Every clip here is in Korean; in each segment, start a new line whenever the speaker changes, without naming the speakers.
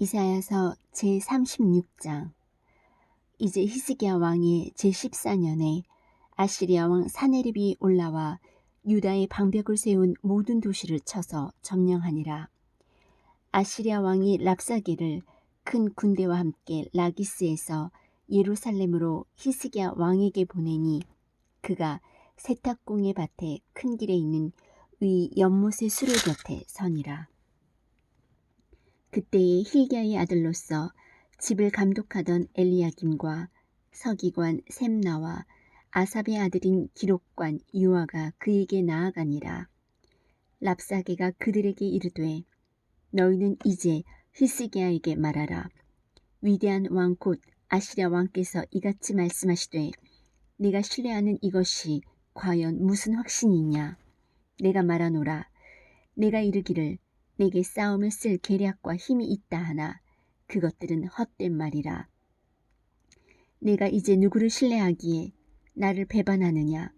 이사야서 제36장 이제 히스기야 왕의 제14년에 아시리아 왕 사네립이 올라와 유다의 방벽을 세운 모든 도시를 쳐서 점령하니라. 아시리아 왕이 랍사게를 큰 군대와 함께 라기스에서 예루살렘으로 히스기야 왕에게 보내니 그가 세탁공의 밭에 큰 길에 있는 위 연못의 수레 곁에 서니라. 그때에 힐기야의 아들로서 집을 감독하던 엘리야김과 서기관 셈나와 아삽의 아들인 기록관 유아가 그에게 나아가니라. 랍사게가 그들에게 이르되 너희는 이제 히스기야에게 말하라. 위대한 왕 곧 아시랴 왕께서 이같이 말씀하시되 네가 신뢰하는 이것이 과연 무슨 확신이냐? 내가 말하노라. 내가 이르기를 내게 싸움을 쓸 계략과 힘이 있다 하나 그것들은 헛된 말이라. 내가 이제 누구를 신뢰하기에 나를 배반하느냐?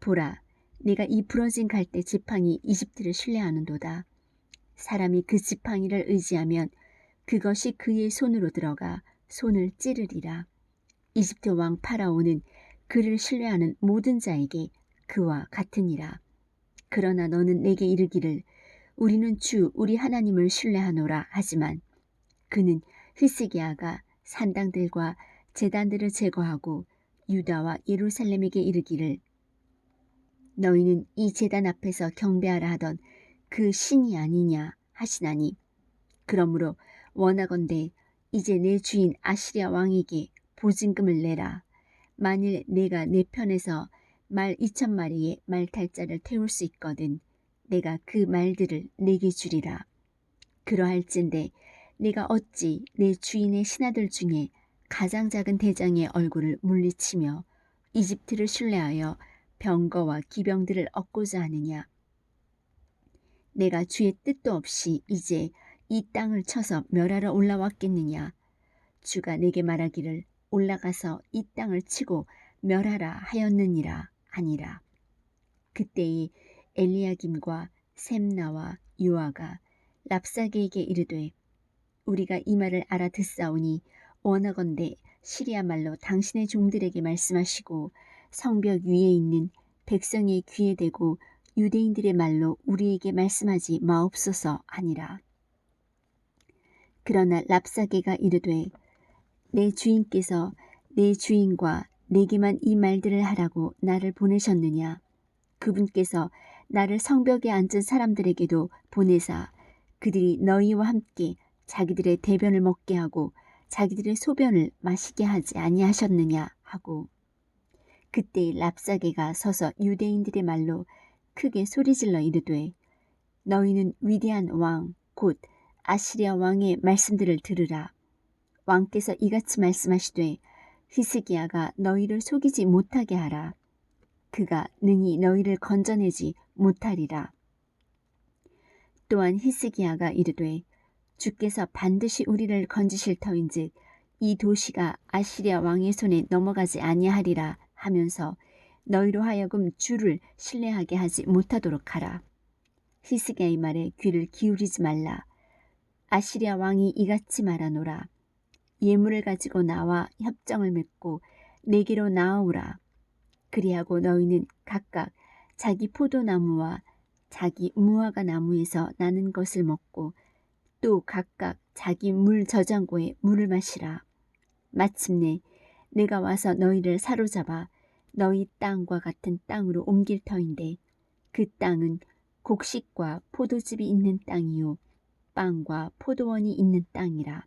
보라, 내가 이 부러진 갈대 지팡이 이집트를 신뢰하는도다. 사람이 그 지팡이를 의지하면 그것이 그의 손으로 들어가 손을 찌르리라. 이집트 왕 파라오는 그를 신뢰하는 모든 자에게 그와 같으니라. 그러나 너는 내게 이르기를 우리는 주 우리 하나님을 신뢰하노라. 하지만 그는 히스기야가 산당들과 재단들을 제거하고 유다와 예루살렘에게 이르기를 너희는 이 재단 앞에서 경배하라 하던 그 신이 아니냐 하시나니 그러므로 원하건대 이제 내 주인 아시리아 왕에게 보증금을 내라. 만일 내가 내 편에서 말 이천 마리의 말탈자를 태울 수 있거든 내가 그 말들을 내게 주리라. 그러할진대 내가 어찌 내 주인의 신하들 중에 가장 작은 대장의 얼굴을 물리치며 이집트를 신뢰하여 병거와 기병들을 얻고자 하느냐. 내가 주의 뜻도 없이 이제 이 땅을 쳐서 멸하러 올라왔겠느냐. 주가 내게 말하기를 올라가서 이 땅을 치고 멸하라 하였느니라 아니라. 그때의 엘리야김과 셈나와 유아가 랍사게에게 이르되 우리가 이 말을 알아듣사오니 원하건대 시리아 말로 당신의 종들에게 말씀하시고 성벽 위에 있는 백성의 귀에 대고 유대인들의 말로 우리에게 말씀하지 마옵소서 하니라. 그러나 랍사게가 이르되 내 주인께서 내 주인과 내게만 이 말들을 하라고 나를 보내셨느냐. 그분께서 나를 성벽에 앉은 사람들에게도 보내사 그들이 너희와 함께 자기들의 대변을 먹게 하고 자기들의 소변을 마시게 하지 아니하셨느냐 하고 그때 랍사게가 서서 유대인들의 말로 크게 소리질러 이르되 너희는 위대한 왕 곧 아시리아 왕의 말씀들을 들으라. 왕께서 이같이 말씀하시되 히스기야가 너희를 속이지 못하게 하라 그가 능히 너희를 건져내지 못하리라. 또한 히스기야가 이르되 주께서 반드시 우리를 건지실 터인즉 이 도시가 아시리아 왕의 손에 넘어가지 아니하리라 하면서 너희로 하여금 주를 신뢰하게 하지 못하도록 하라. 히스기야의 말에 귀를 기울이지 말라. 아시리아 왕이 이같이 말하노라. 예물을 가지고 나와 협정을 맺고 내게로 나아오라. 그리하고 너희는 각각 자기 포도나무와 자기 무화과 나무에서 나는 것을 먹고 또 각각 자기 물 저장고에 물을 마시라. 마침내 내가 와서 너희를 사로잡아 너희 땅과 같은 땅으로 옮길 터인데 그 땅은 곡식과 포도즙이 있는 땅이요 빵과 포도원이 있는 땅이라.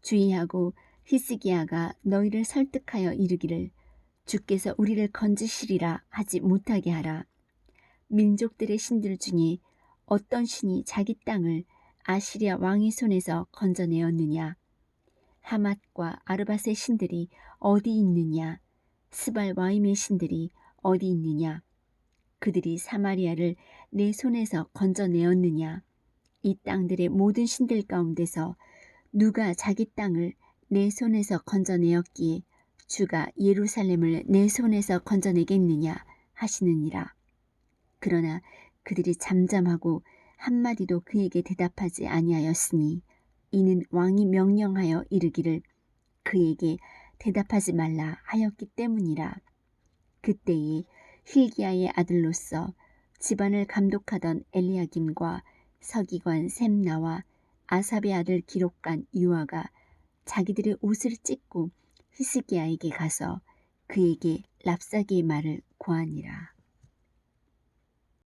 주의하고 히스기야가 너희를 설득하여 이르기를 주께서 우리를 건지시리라 하지 못하게 하라. 민족들의 신들 중에 어떤 신이 자기 땅을 아시리아 왕의 손에서 건져내었느냐? 하맛과 아르밧의 신들이 어디 있느냐? 스발 와임의 신들이 어디 있느냐? 그들이 사마리아를 내 손에서 건져내었느냐? 이 땅들의 모든 신들 가운데서 누가 자기 땅을 내 손에서 건져내었기에 주가 예루살렘을 내 손에서 건져내겠느냐 하시느니라. 그러나 그들이 잠잠하고 한마디도 그에게 대답하지 아니하였으니 이는 왕이 명령하여 이르기를 그에게 대답하지 말라 하였기 때문이라. 그때에 힐기야의 아들로서 집안을 감독하던 엘리야김과 서기관 셈나와 아삽의 아들 기록관 유아가 자기들의 옷을 찢고 히스기야에게 가서 그에게 랍사기의 말을 고하니라.